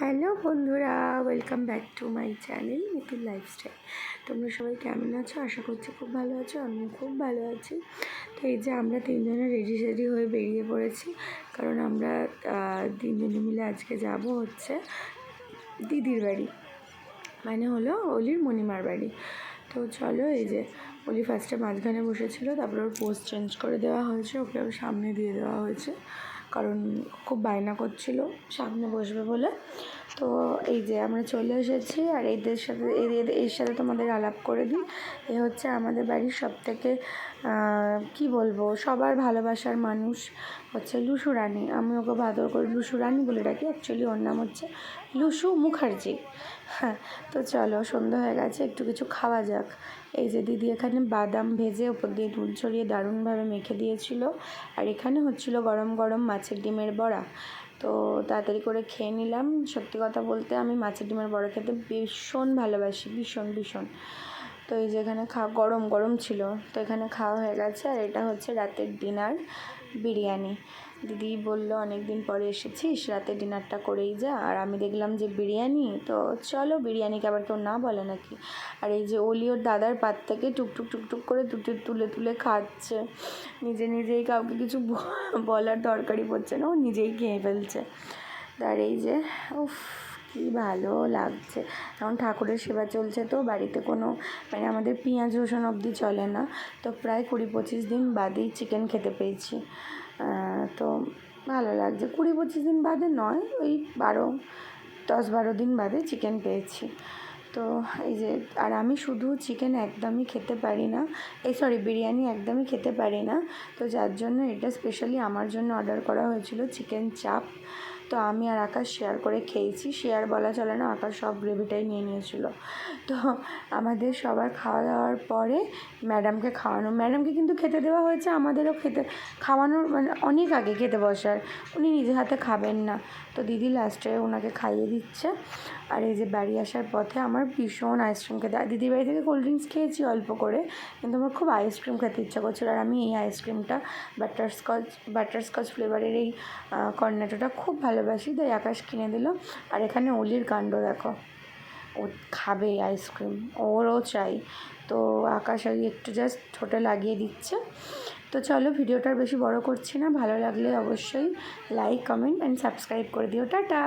Hello বন্ধুরা, welcome back to my channel Mitul lifestyle. তোমরা সবাই কেমন আছো? আশা করছি খুব ভালো আছো, আমিও খুব ভালো আছি। তো এই যে আমরা তিনজনে রেডি সেডি হয়ে বেরিয়ে পড়েছি, কারণ আমরা তিনজনে মিলে আজকে যাব হচ্ছে দিদির বাড়ি মানে হলো অলির মণিমার বাড়ি। তো চলো এই যে অলি ফার্স্টে মাঝখানে বসেছিল, তারপর ওর পোস্ট চেঞ্জ করে দেওয়া হয়েছে, ওকে সামনে দিয়ে দেওয়া হয়েছে। কারণ খুব বায়না করছিল সামনে বসবে বলে। তো এই যে আমরা চলে এসেছি আর এদের সাথে এদের এর সাথে তোমাদের আলাপ করে দিই। এ হচ্ছে আমাদের বাড়ির সব থেকে কী বলব, সবার ভালোবাসার মানুষ হচ্ছে লুসু রানী। আমি ওকে বাদর করি, লুসু রানী বলে ডাকি। অ্যাকচুয়ালি ওর নাম হচ্ছে লুসু মুখার্জি। হ্যাঁ তো চলো সন্ধ্যা হয়ে গেছে, একটু কিছু খাওয়া যাক। এই যে দিদি এখানে বাদাম ভেজে ওপর দিয়ে দুধ ছড়িয়ে দারুণভাবে মেখে দিয়েছিল। আর এখানে হচ্ছিল গরম গরম মাছের ডিমের বড়া। তো তাড়াতাড়ি করে খেয়ে নিলাম। সত্যি কথা বলতে আমি মাছের ডিমের বড়া খেতে ভীষণ ভালোবাসি, ভীষণ ভীষণ। তো এই যে এখানে খাওয়া গরম গরম ছিল। তো এখানে খাওয়া হয়ে গেছে। আর এটা হচ্ছে রাতের ডিনার বিরিয়ানি। দিদি বলল অনেক দিন পরে এসেছিস, রাতে ডিনারটা করেই যা। আর আমি দেখলাম যে বিরিয়ানি, তো চলো বিরিয়ানিকে আবার কেউ না বলে নাকি? আর এই যে অলি ওর দাদার পাত থেকে টুকটুক টুকটুক করে দুটো তুলে তুলে খাচ্ছে। নিজে নিজেই কাউকে কিছু বলার দরকারই পড়ছে না, ও নিজেই খেয়ে ফেলছে। আর এই যে, উফ, কি ভালো লাগছে। এখন ঠাকুরের সেবা চলছে তো, বাড়িতে কোনো মানে আমাদের পেঁয়াজ রসুন অবধি চলে না। তো প্রায় কুড়ি পঁচিশ দিন বাদেই চিকেন খেতে পেয়েছি। তো ভালো লাগছে। কুড়ি পঁচিশ দিন বাদে নয়, ওই বারো, দশ বারো দিন বাদে চিকেন পেয়েছি। তো এই যে, আর আমি শুধু চিকেন একদমই খেতে পারি না, এই সরি বিরিয়ানি একদমই খেতে পারি না। তো যার জন্য এটা স্পেশালি আমার জন্য অর্ডার করা হয়েছিল চিকেন চাপ তো আমি আর আকাশ শেয়ার করে খেয়েছি। শেয়ার বলা চলে না, আকাশ সব গ্রেভিটাই নিয়ে নিয়েছিল। তো আমাদের সবার খাওয়া দাওয়ার পরে ম্যাডামকে খাওয়ানো। ম্যাডামকে কিন্তু খেতে দেওয়া হয়েছে, আমাদেরও খেতে, খাওয়ানোর মানে অনেক আগে খেতে বসার। উনি নিজে হাতে খাবেন না। তো দিদি লাস্টে ওনাকে খাইয়ে দিচ্ছে। আর এই যে বাড়ি আসার পথে আমার ভীষণ আইসক্রিম খেতে দিদির বাড়ি থেকে কোল্ড ড্রিঙ্কস খেয়েছি অল্প করে, কিন্তু আমার খুব আইসক্রিম খেতে ইচ্ছা করছিল। আর আমি এই আইসক্রিমটা বাটারস্কচ বাটারস্কচ ফ্লেভারের এই কর্নেটোটা খুব ভালোবাসি, তাই আকাশ কিনে দিল। আর এখানে অলির কাণ্ড, দেখো। ও খাবে আইসক্রিম, ওরও চাই। তো আকাশ ওই একটু জাস্ট ঠোঁটে লাগিয়ে দিচ্ছে। তো চলো ভিডিওটা আর বেশি বড় করছি না, ভালো লাগলে অবশ্যই লাইক কমেন্ট অ্যান্ড সাবস্ক্রাইব করে দিও। টাটা!